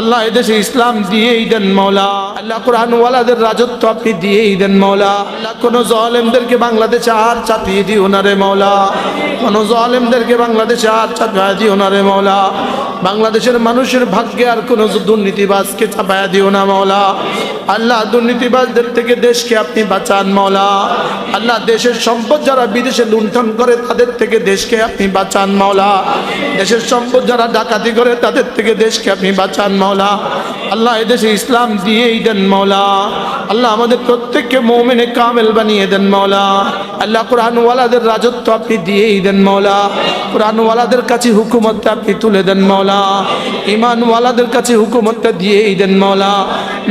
আল্লাহ এদেশে ইসলাম দিয়েই দেন মৌলা আল্লাহ কোরআনওয়ালাদের রাজত্ব আপনি দিয়েই দেন মৌলা আল্লাহ কোন জলেমদেরকে বাংলাদেশে আর চাপিয়ে দিও না রে মৌলা কোন জলেমদেরকে বাংলাদেশে আর চাপিয়ে দিও না রে মৌলা বাংলাদেশের মানুষের ভাগ্যে আর কোনো দুর্নীতিবাজকে চাপায়া দিও না মৌলা আল্লাহ দুর্নীতিবাজদের থেকে দেশকে আপনি বাঁচান মৌলা আল্লাহ দেশের সম্পদ যারা বিদেশে লুণ্ঠন করে, তাদের থেকে দেশকে আপনি বাঁচান মৌলা দেশের সম্পদ যারা ডাকাতি করে, তাদের থেকে দেশকে আপনি বাঁচান মৌলা আল্লাহ এদেশে ইসলাম দিয়েই দেন মৌলা আল্লাহ আমাদের প্রত্যেককে মৌমেনে কামেল বানিয়ে দেন মৌলা আল্লাহ কোরআনওয়ালাদের রাজত্ব আপনি দিয়েই দেন মৌলা কোরআনওয়ালাদের কাছে হুকুমতটা আপনি তুলে দেন মৌলা ইমানওয়ালাদের কাছে হুকুমতটা দিয়েই দেন মৌলা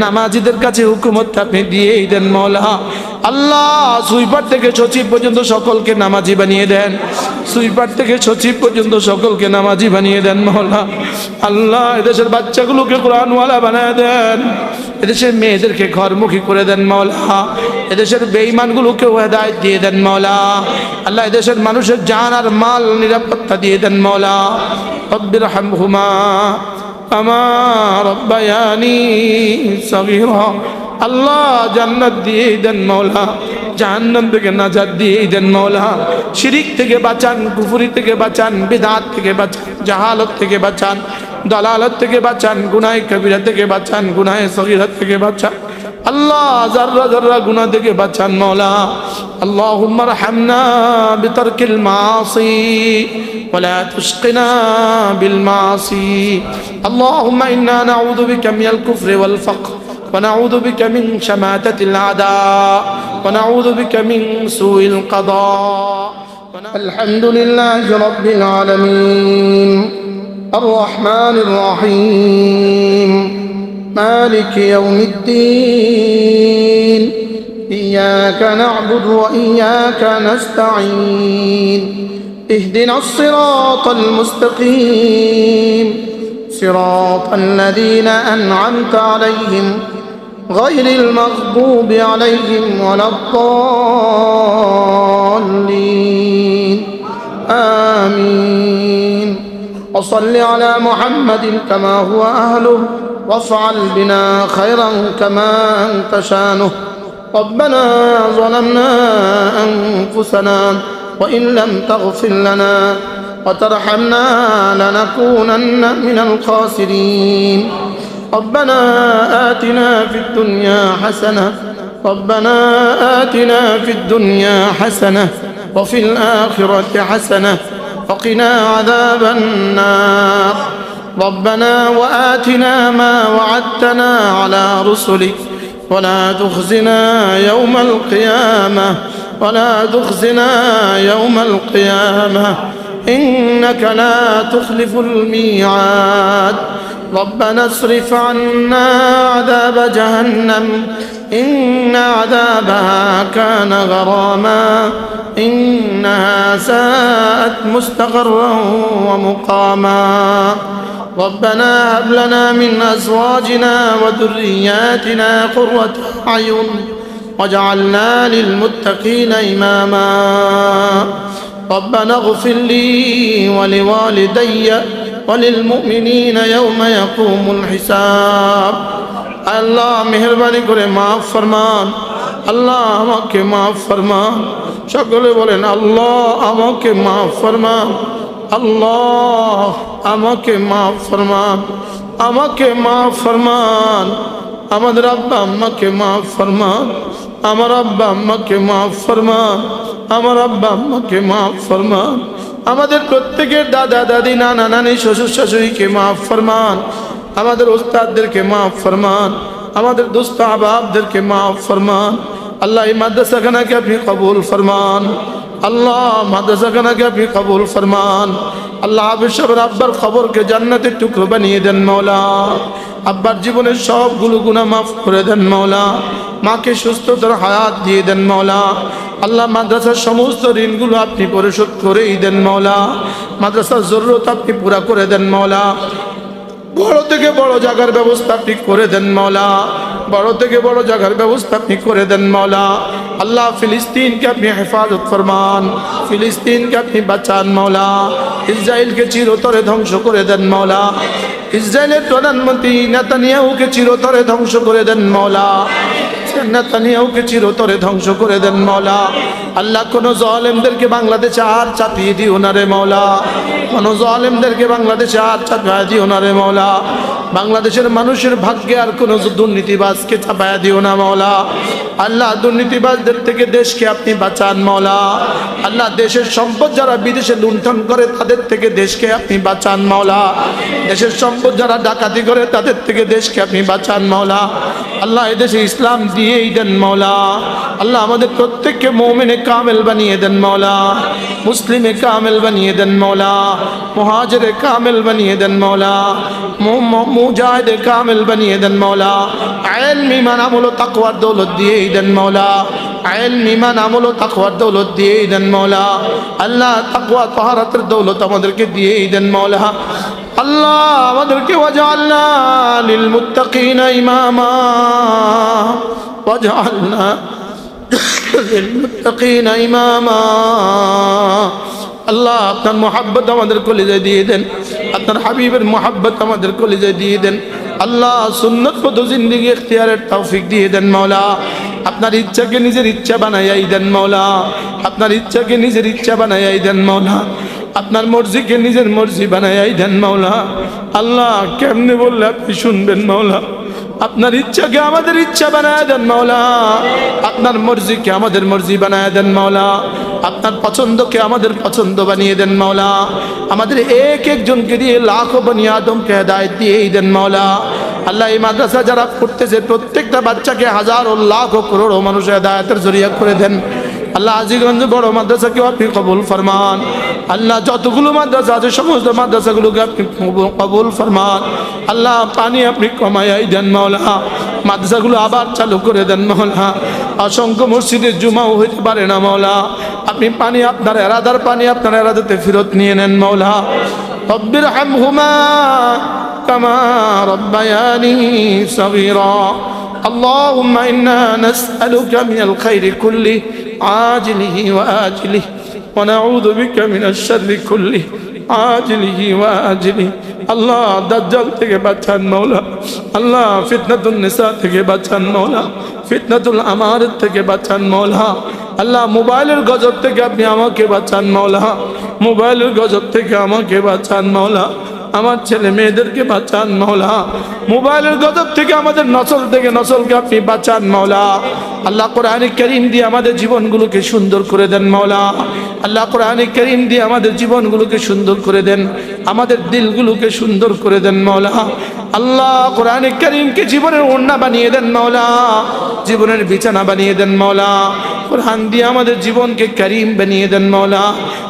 নামাজিদের কাছে হুকুমতটা আপনি দিয়েই দেন, মৌলা। আল্লাহ, সুইপার থেকে সচিব পর্যন্ত সকলকে নামাজি বানিয়ে দেন। সুইপার থেকে সচিব পর্যন্ত সকলকে নামাজি বানিয়ে দেন, মৌলা। আল্লাহ, এদেশের বাচ্চাগুলোকে কোরআনওয়ালা বানিয়ে দেন। এদেশের মেয়েদেরকে ঘরমুখী করে দেন, মৌলা। এদেশের বেঈমানগুলোকেও হেদায়ত দিয়ে দেন, মৌলা। আল্লাহ, এদেশের মানুষের জান আর মাল নিরাপত্তা দিয়ে দেন, মৌলা। হামহুমা আমার রব্বায়ানি সগীরা। আল্লাহ জান্নাত দিয়ে দেন মৌলা জাহান্নাম থেকে নাজাত দিয়ে দেন মৌলা শিরিক থেকে বাঁচান, কুফুরি থেকে বাঁচান, বিদাত থেকে বাঁচান, জাহালত থেকে বাঁচান, দলালত থেকে বাঁচান, গুনায় কবিরা থেকে বাঁচান, গুনায় সগিরাত থেকে বাঁচান। আল্লাহ জাররা জাররা গুনাহ থেকে বাঁচান মৌলা اللهم ارحمنا بترك المعاصي ولا تشقنا بالمعاصي اللهم انا نعوذ بك من الكفر والفقر ونعوذ بك من شماتة الأعداء ونعوذ بك من سوء القضاء الحمد لله رب العالمين الرحمن الرحيم مالك يوم الدين. إياك نعبد وإياك نستعين. اهدنا الصراط المستقيم. صراط الذين أنعمت عليهم غير المغضوب عليهم ولا الضالين. آمين. وصل على محمد كما هو أهله. وافعل بنا خيرا كما أنت شانه. ربنا ظلمنا أنفسنا وإن لم تغفر لنا وترحمنا لنكونن من الخاسرين. ربنا آتنا في الدنيا حسنة ربنا آتنا في الدنيا حسنة وفي الآخرة حسنة وقنا عذاب النار. ربنا وآتنا ما وعدتنا على رسلك ولا تخزنا يوم القيامة ولا تخزنا يوم القيامة إنك لا تخلف الميعاد ربنا اصرف عنا عذاب جهنم إن عذابها كان غراما إنها ساءت مستقرا ومقاما ربنا هب لنا من أزواجنا وذرياتنا قرة أعين واجعلنا للمتقين إماما ربنا اغفر لي ولوالدي وللمؤمنين يوم يقوم الحساب আল্লাহ মেহরবানি করে মাফ ফরমান আল্লাহ আমাকে মাফ ফরমান সকলে বলেন আল্লাহ আমাকে মাফ ফরমান আল্লাহ, আমাকে মাফ ফরমান, আমাকে মাফ ফরমান। আমাদের আব্বা আম্মাকে মাফ ফরমান, আমার আব্বা আম্মাকে মাফ ফরমান, আমার আব্বা আম্মাকে মাফ ফরমান। আমাদের প্রত্যেকের দাদা, দাদি, নানা, নানি, শ্বশুর শাশুড়িকে মাফ ফরমান। আমাদের ওস্তাদদেরকে মাফ ফরমান। আমাদের দোস্ত আবাবদেরকে মাফ ফরমান। আল্লাহ এই মাদ্রাসাখানাকে আপনি কবুল ফরমান। আল্লাহ মাদ্রাসাখানাকে আপনি কবুল ফরমান। আল্লাহ হাফিজ সাহেবের আব্বার খবরকে জান্নাতের টুকরো বানিয়ে দেন মৌলা আব্বার জীবনের সবগুলো গুণা মাফ করে দেন মৌলা মাকে সুস্থতার হায়াত দিয়ে দেন মৌলা আল্লাহ মাদ্রাসার সমস্ত ঋণগুলো আপনি পরিশোধ করেই দেন মৌলা মাদ্রাসার জরুরত আপনি পুরা করে দেন মৌলা বড় থেকে বড় জায়গার ব্যবস্থা আপনি করে দেন মৌলা বড় থেকে বড় জায়গার ব্যবস্থা আপনি করে দেন মৌলা আল্লাহ ফিলিস্তিনকে আপনি হেফাজত ফরমান। ফিলিস্তিনকে আপনি বাঁচান মৌলা ইসরায়েলকে চিরতরে ধ্বংস করে দেন মৌলা ইসরায়েলের প্রধানমন্ত্রী নেতানিয়াহুকে চিরতরে ধ্বংস করে দেন মৌলা নেতানিয়াহুকে চিরতরে ধ্বংস করে দেন মৌলা আল্লাহ কোন জলেমদেরকে বাংলাদেশে আর চাপিয়ে দিও না রে মৌলা কোন জলেমদেরকে বাংলাদেশে আর চাপিয়ে দিও না রে মৌলা বাংলাদেশের মানুষের ভাগ্যে আর কোনো দুর্নীতিবাজকে চাপায়া দিও না মৌলা আল্লাহ দুর্নীতিবাজদের থেকে দেশকে আপনি বাঁচান মৌলা আল্লাহ দেশের সম্পদ যারা বিদেশে লুণ্ঠন করে, তাদের থেকে দেশকে আপনি বাঁচান মৌলা দেশের সম্পদ যারা ডাকাতি করে, তাদের থেকে দেশকে আপনি বাঁচান মৌলা আল্লাহ এদেশে ইসলাম দিয়েই দেন মৌলা আল্লাহ আমাদের প্রত্যেককে মোমেনে কামেল বানিয়ে দেন মৌলা মুসলিমে কামেল বানিয়ে দেন মৌলা মহাজরে কামেল বানিয়ে দেন মৌলা মুজাহিদে কামেল বানিয়ে দেন মৌলা। আয়েল মিমান আমল দৌলত দিয়েই দেন মৌলা। আয়েল মিমান আমল দৌলত দিয়েই দেন মৌলা। আল্লাহ তাকওয়া তহারাতের দৌলত আমাদেরকে দিয়েই দেন মৌলা। আল্লাহ আমাদেরকে ওয়াজআলনা লিল মুত্তাকিনা ইমামা। ওয়াজআলনা লিল মুত্তাকিনা ইমামা। আল্লাহ আপনার মোহাব্বত আমাদের কলিজায় দিয়ে দেন। আপনার হাবিবের মোহাব্বত আমাদের কলেজে দিয়ে দেন। আল্লাহ সুন্নত পথ জিন্দিগি এখতিয়ারের তৌফিক দিয়ে দেন মাওলা। আপনার ইচ্ছাকে নিজের ইচ্ছা বানাইয়াই দেন মাওলা। আপনার ইচ্ছাকে নিজের ইচ্ছা বানাইয়াই দেন মাওলা। আপনার মর্জিকে নিজের মর্জি বানাইয়াই দেন মাওলা। আল্লাহ কেমনে বললে আপনি শুনবেন মাওলা? আপনার ইচ্ছাকে আমাদের ইচ্ছা বানায় দেন মাওলা। আপনার মর্জিকে আমাদের মর্জি বানায় দেন মাওলা। আপনার পছন্দকে আমাদের পছন্দ বানিয়ে দেন মাওলা। আমাদের এক একজনকে দিয়ে লাখো বনি আদমকে হেদায়ত দিয়েই দেন মাওলা। আল্লাহ এই মাদ্রাসা যারা পড়তেছে, প্রত্যেকটা বাচ্চাকে হাজারো, লাখ ও করোড়ো মানুষের হেদায়তের জরিয়া করে দেন। আল্লাহ আজিগঞ্জ বড় মাদ্রাসাকেও আপনি কবুল ফরমান। আল্লাহ যতগুলো মাদ্রাসা আছে, সমস্ত মাদ্রাসাগুলোকে আপনি কবুল- ফরমান। আল্লাহ পানি আপনি কমাইয়াই দেন মাওলা। মাদ্রাসাগুলো আবার চালু করে দেন মাওলা। অসংখ্য মসজিদের জুমাও হইতে পারে না মাওলা। আপনি পানি আপনার এরাদার পানি আপনার এরাদাতে ফেরত নিয়ে নেন মাওলা। রব্বির হামহুমা কামা রব্বায়ানি সগীরা। اللهم إنا نسألك من الخير كله عاجله وآجله ونعوذ بك من الشر كله عاجله وآجله আল্লাহ দাজ্জাল থেকে বাঁচান মৌলা আল্লাহ ফিতনাতুল নিসা থেকে বাঁচান মৌলা ফিতনাতুল আমার থেকে বাঁচান মৌলা আল্লাহ মোবাইলের গজব থেকে আপনি আমাকে বাঁচান মৌলা মোবাইলের গজব থেকে আমাকে বাঁচান মৌলা আমার ছেলে মেয়েদেরকে বাঁচান মৌলা মোবাইলের গজব থেকে আমাদের নসল থেকে নসলকে আপনি বাঁচান মৌলা আল্লাহ কোরআন করিম দিয়ে আমাদের জীবনগুলোকে সুন্দর করে দেন মৌলা আল্লাহ কোরআন করিম দিয়ে আমাদের জীবনগুলোকে সুন্দর করে দেন, আমাদের দিলগুলোকে সুন্দর করে দেন মৌলা আল্লাহ কোরআন করিমকে জীবনের ওড়না বানিয়ে দেন মৌলা জীবনের বিছানা বানিয়ে দেন মৌলা কোরআন দিয়ে আমাদের জীবনকে করিম বানিয়ে দেন মৌলা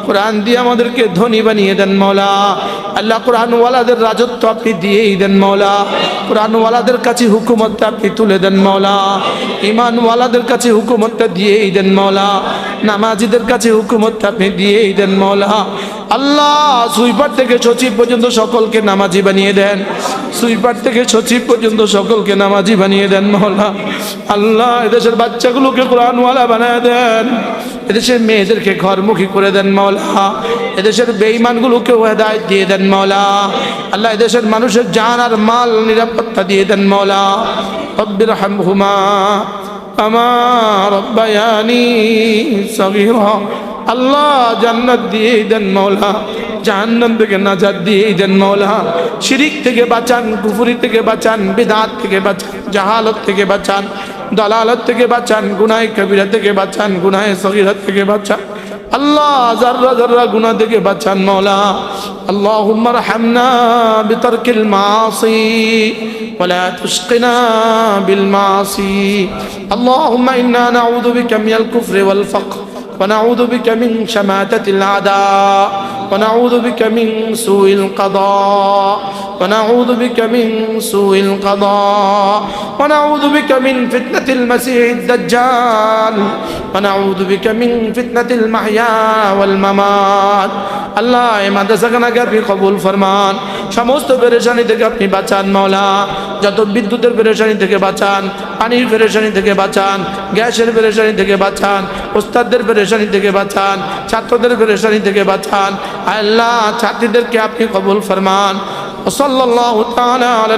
কোরআন দিয়ে আমাদেরকে ধনী বানিয়ে দেন মৌলা আল্লাহ কোরআনওয়ালাদের রাজত্ব আপনি দিয়েই দেন মৌলা কোরআনওয়ালাদের কাছে হুকুমতটা আপনি তুলে দেন মৌলা ইমানওয়ালাদের কাছে হুকুমতটা দিয়েই দেন মৌলা নামাজিদের কাছে হুকুমতটা আপনি দিয়েই দেন, মৌলা। আল্লাহ, সুইপার থেকে সচিব পর্যন্ত সকলকে নামাজি বানিয়ে দেন। সুইপার থেকে সচিব পর্যন্ত সকলকে নামাজি বানিয়ে দেন, মৌলা। আল্লাহ, এদেশের বাচ্চাগুলোকে কোরআনওয়ালা বানিয়ে দেন। এদেশের মেয়েদেরকে ঘরমুখী করে দেন, মৌলা। এদেশের বেঈমানগুলোকে হেদায়ত দিয়ে দেন, মৌলা। আল্লাহ, এদেশের মানুষের জান আর মাল নিরাপত্তা দিয়ে দেন, মৌলা। রব্বির আমার রব্বায়ানি সগীরা। আল্লাহ জান্নাত দিয়ে দেন মৌলা জাহান্নাম থেকে নাজাত দিয়ে দেন মৌলা শিরিক থেকে বাঁচান, কুফুরি থেকে বাঁচান, বিদাত থেকে বাঁচান, জাহালত থেকে বাঁচান, দালালত থেকে বাঁচান, গুনায় কবিরা থেকে বাঁচান, গুনায় সগিরা থেকে বাঁচান। আল্লাহ জাররা জাররা গুনাহ থেকে বাঁচান মৌলা اللهم ارحمنا بترك المعاصي ولا تشقنا بالمعاصي اللهم إنا نعوذ بك من الكفر والفقر ونعوذ بك من شماتة الأعداء ونعوذ بك من سوء القضاء ونعوذ بك من سوء القضاء ونعوذ بك من فتنة المسيح الدجال ونعوذ بك من فتنة المحيا والممات আল্লাহ এই মাদ্রাসাখানাকে আপনি কবুল ফরমান সমস্ত পেরেশানি থেকে আপনি বাঁচান মাওলা যত বিদ্যুতের পেরেশানি থেকে বাঁচান পানির পেরেশানি থেকে বাঁচান, গ্যাসের পেরেশানি থেকে বাঁচান, ওস্তাদদের পেরেশানি থেকে বাঁচান, ছাত্রদের পেরেশানি থেকে বাঁচান। আল্লাহ, ছাত্রীদেরকে আপনি কবুল ফরমান। وصلى الله تعالى على